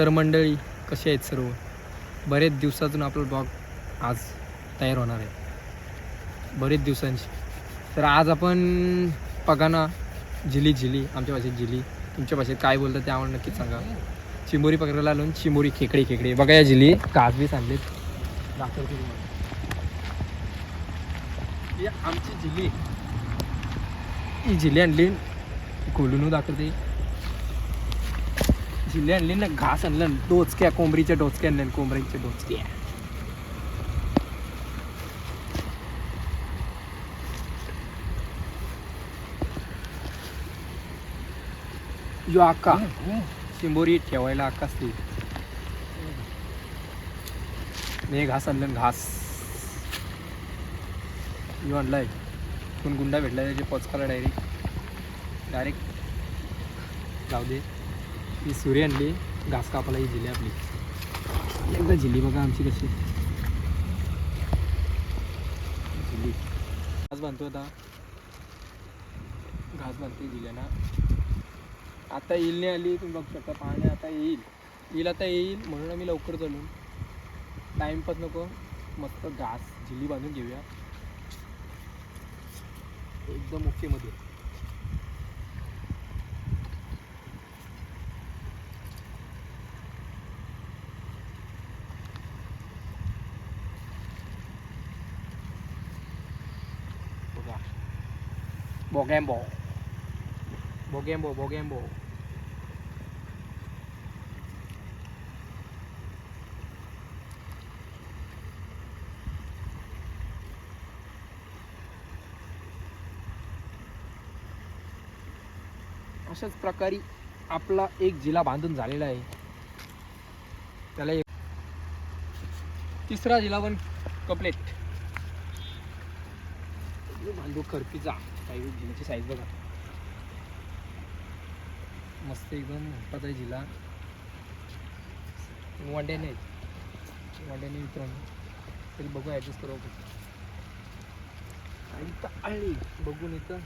तर मंडळी कसे आहेत सर्व? बरेच दिवसातून आपलं ब्लॉग आज तयार होणार आहे. बरेच दिवसांची तर आज आपण पगाना झिली झिली आमच्या भाषेत झिली तुमच्या भाषेत काय बोलतात ते आम्हाला नक्कीच सांगा. चिमोरी पकडायला आलो चिमोरी खेकडे खेकडे. बघा या झिली घास बीस आणलेत दाखवतो तुम्हाला. आमची झिली ही झिली आणली. खोलून दाखवते. झिली आणली ना घास आणलं डोचक्या कोंबडीच्या डोचक्या आणल्या कोंबडीच्या डोचक्या. यो आका शिंबोरी ठेवायला आका असते हे घास आणलं घास. यो आणलाय. कोण गुंडा भेटला त्याचे पचकाला डायरेक्ट डायरेक्ट जाऊ दे. ही सुरी आणली घास कापाला ही झिली आपली. एकदा झिली बघा आमची कशी. झिली. घास बांधतो आता. घास बांधते झिल्याना. आता येईल नाही आली तुम्ही बघू शकता पाणी आता येईल. येईल आता येईल म्हणून आम्ही लवकर चालू. टाईमपास नको. मस्त घास झिली बांधून घेऊया. एकदम ओके मध्ये बघा बॉगॅम्बो बॉगॅम्बो बॉगॅम्बो अशाच प्रकारे आपला एक जिल्हा बांधून झालेला आहे. त्याला एक तिसरा जिल्हा पण कंप्लीट बांधू खरपीचा. काही जिल्ह्याची साईज बघा. मस्त एकदम मोठाच आहे जिल्हा. वांड्याने आहेत. वांड्याने मित्रांनो तरी बघू ॲडजस्ट करू आणि इथं आळी. बघून इथं.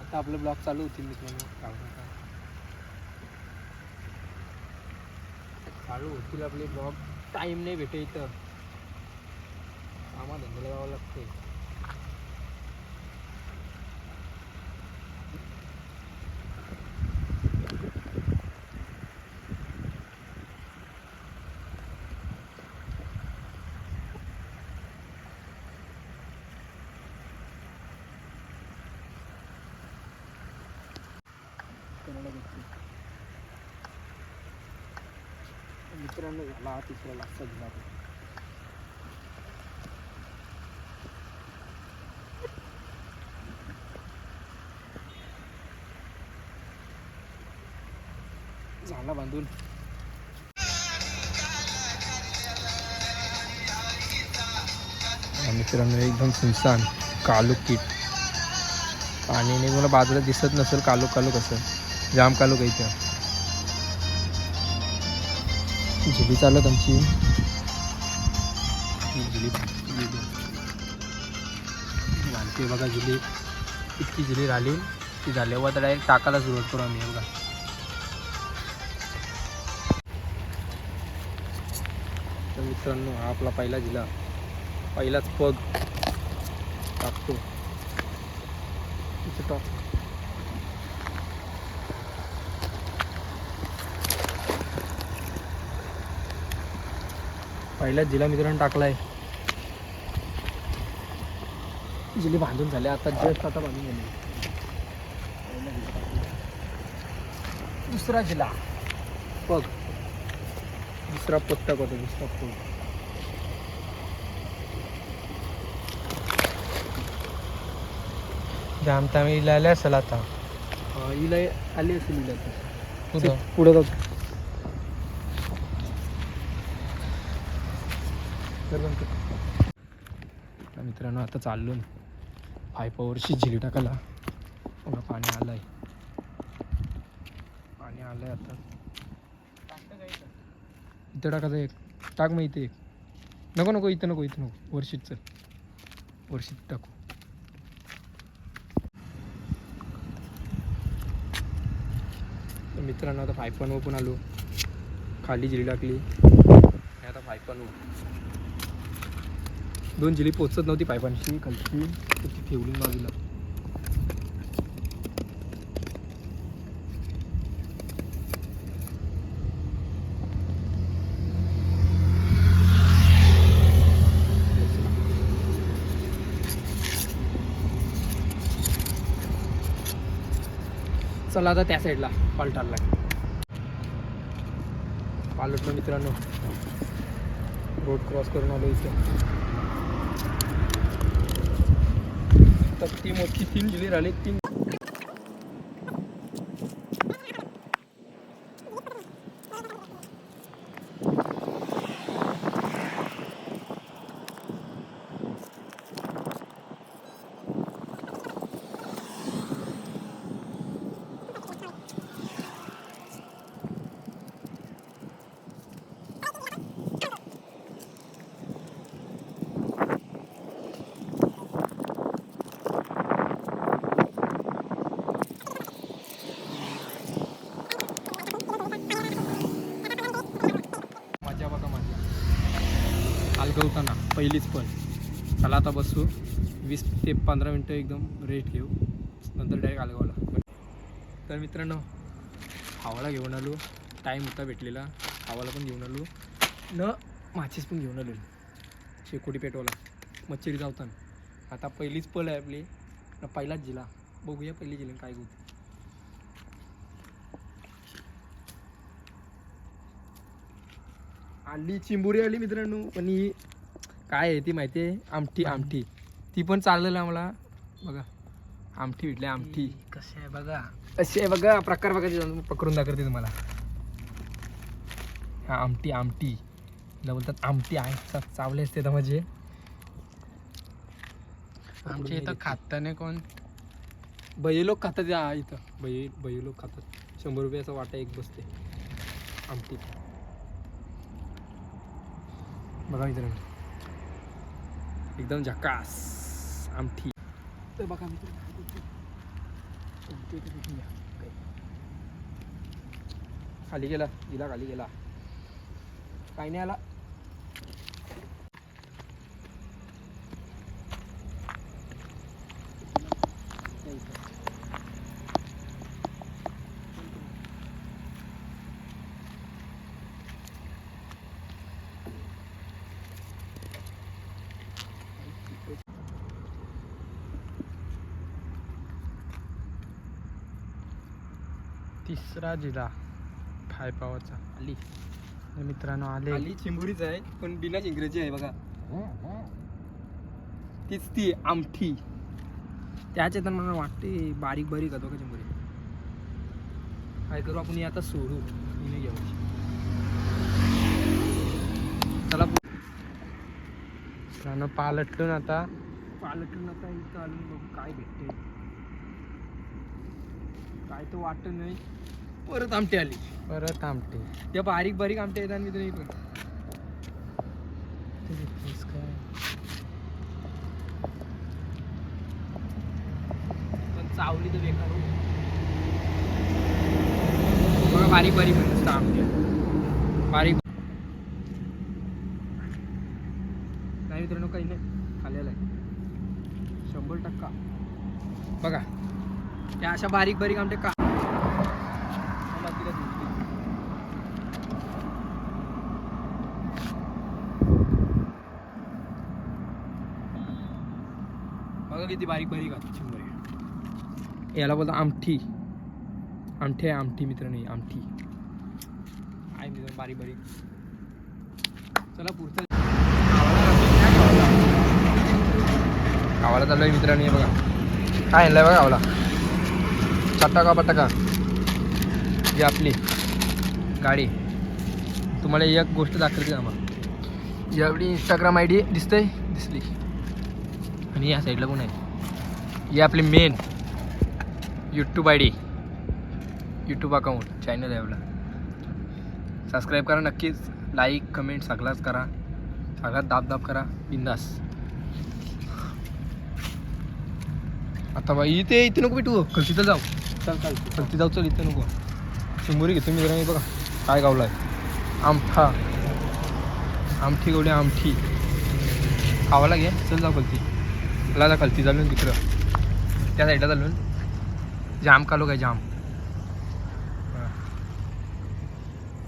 आता आपलं ब्लॉग चालू होतील मित्रांनो. काढू नका. होतील आपले ब्लॉग टाईम नाही भेटे इथं. कामा धंद्याला जावं लागते कोणाला भेटते मित्रांनो झाला हा तिसरा लागता दिला झाला बांधून. मित्रांनो एकदम सुनसान कालू किट. पाणी मला बाजूला दिसत नसेल कालू कालू कसं? जाम कालू काही झिली चालत आमची. ही झिली बघा झिली. इतकी झिली राहिली. ती झाल्यावर आता डायरेक्ट टाकायला सुरुवात करू आम्ही बघा. तर मित्रांनो हा आपला पहिला झिला. पहिलाच पग. टाकतो. टाक. पहिल्याच जिल्हा मित्रांनो टाकलाय. जिल्हे बांधून झाले. आता जस्ट आता बांधून झाले. टाकला. दुसरा जिल्हा पग दुसरा पत्ता होता दुसरा पग जाम तामी इलायला असेल आता हिला आली असेल तर. कुठं पुढं जाऊ तर कर. मित्रांनो आता चाललो पायपावरची झिली टाकायला. बघा पाणी आलं आहे पाणी आलं आहे आता. इथं टाकायचं एक. टाक मग इथे एक. नको नको इथं नको इथं नको. वर्षीत चल. वर्षीत टाकू. मित्रांनो आता फायपन ओपन आलो. खाली जिरी टाकली. आणि आता फायपन दोन जिली पोचत नव्हती पायपांशी खालची ती ठेवली बाजूला. चला आता त्या साईडला पालटारला पालटलो मित्रांनो. रोड क्रॉस करून आलो इथे. तर ती मोठी तीन जिल्हे राहिली तीन मजा बघा मजा पहिलीच पण. चला आता बसू. वीस ते पंधरा मिनटं एकदम रेस्ट घेऊ. नंतर डायरेक्ट आलगावला. तर मित्रांनो हावाला घेऊन आलो. टाईम होता भेटलेला. हावाला पण घेऊन आलो. न माचीस पण घेऊन आलो. शेकोटी पेटवाला मच्छरी जावताना. आता पहिलीच पळ आहे आपली. न पहिलाच जिला. बघूया पहिली जिल्हा काय होते. आली चिंबुरी आली मित्रांनो पण ही काय आहे ती माहिती आहे? आमठी आमठी ती पण चाललेलं आम्हाला बघा आमठी भेटली आमठी कसे आहे बघा. अशी आहे बघा प्रकार बघा तिथं. पकडून दाखवते तुम्हाला. हा आमटी आमटी. तिला बोलतात आमटी आहे. चावले असते तर म्हणजे आमच्या इथं खात नाही कोण. बये लोक खातात या इथं. बये बये लोक खातात. शंभर रुपयाचा वाटा एक बसते. आमटी. बघा मित्रांनो एकदम झकास आमटी तर बघा मित्रांनो. काय. खाली गेला गेला खाली गेला काही नाही आला नाही इथं. तिसरा जिल्हा फायपावाचा. आली तर मित्रांनो आले. आली चिंबुरीच आहे पण बिना इंग्रजी आहे बघा. तीच ती आमठी. त्याच्यात मला वाटते बारीक बारीक होतो का चिंबुरी? काय करू आपण आता सोडू. चला मित्रांनो पालटून आता. पालटून आता इथं आलो बघू काय भेटते काय तर वाटत नाही. परत आमटी आली. परत आमटे. त्या बारीक बारीक आमटे येतात मी तुम्ही पण पण चावली तर बेकार हो. बघा बारीक बारीक नुसतं आमटे. बारीक नाही मित्रांनो काही नाही खाल्लेलं आहे शंभर टक्का बघा त्या अशा बारीक बारीक आमटे का बघा किती बारीक बारीक आहे याला बोलतो आमठी. आमठी आहे आमठी मित्र नाही आमठी. आहे मित्र बारीक बारीक. चला पुढचं. गावाला चालू आहे मित्रांनी बघा. काय आणलंय बघा गावाला? चटाका पटाका ही आपली गाडी. तुम्हाला एक गोष्ट दाखवते आम्हाला आपली इंस्टाग्राम आय डी दिसतंय? दिसली. आणि या साईडला पण आहे? ही आपली main YouTube I D YouTube account channel आहे आपला. सबस्क्राईब करा नक्कीच. लाईक कमेंट सगळाच करा. सगळ्यात दाब दाब करा. बिंदास. आता बाई इथे इथे नको भेटू. कल्ती तर जाऊ. चल चालते कल्ती जाऊ चल इथं नको. चिंबोरी घेतो मित्रांनी बघा. काय गावला आहे आमठा. आमठी गावली आमठी. खावायला घे. चल जाऊ कल्ती मला जा कल्ती चालून तिकडं. त्या साईडला चालून जाम कालो काय जाम.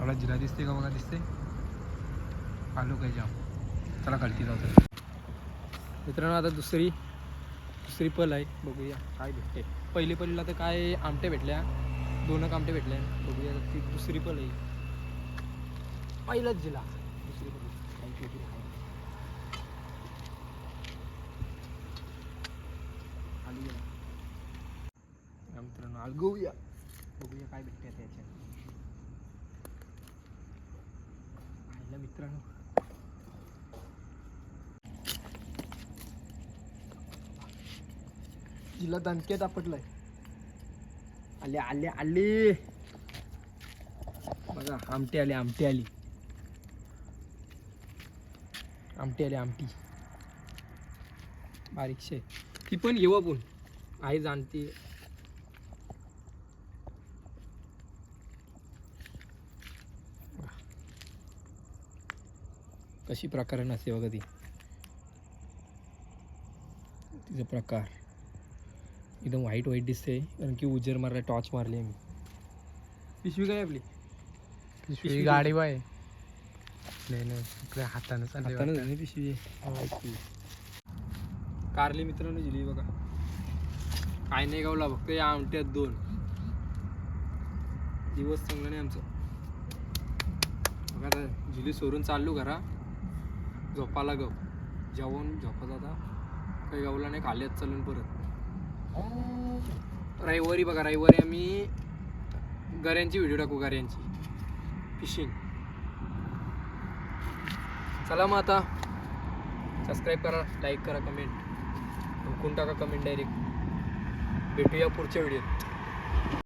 आपला जिरा दिसते का बघा दिसते आलो काय जाम. चला कल्ती जाऊ चला. मित्रांनो आता दुसरी दुसरी पल आहे. बघूया काय भेटते पहिली पलीला तर काय आमटे भेटल्या. दोन आमटे भेटले बघूया ती दुसरी पल आहे. पहिलाच जिला. दुसरी पल मित्रांनो आल गहूया बघूया काय भेटते त्याच्यात. मित्रांनो. तिला दणक्यात आपटलाय. आले आले आले. बघा आमटी आली आमटी आली. आमटी आली आमटी. बारीकशे ती पण येऊ पण आई जाणते. कशी प्रकारे नसते बघा ती. तिचा प्रकार. एकदम व्हाईट व्हाईट दिसते कारण की उजेर मारला टॉर्च मारली मी. पिशवी काय आपली? पिशवी गाडी बाय. नाही नाही इकडे हातानं चालले हातानं झाली पिशवी. कारली मित्रांनो जिली बघा. काय नाही गावला फक्त या आमट्यात दोन. दिवस चांगला नाही आमचं. बघा जिली सोडून चाललो घरा. झोपाला गप जेवण झोपत आता काही गावला नाही खाल्यात चालून परत. रविवारी बघा रविवारी आम्ही गऱ्यांची व्हिडिओ टाकू गऱ्यांची. फिशिंग चला मग आता. सबस्क्राईब करा लाईक करा कमेंट हुकून टाका कमेंट डायरेक्ट भेटूया पुढच्या व्हिडिओत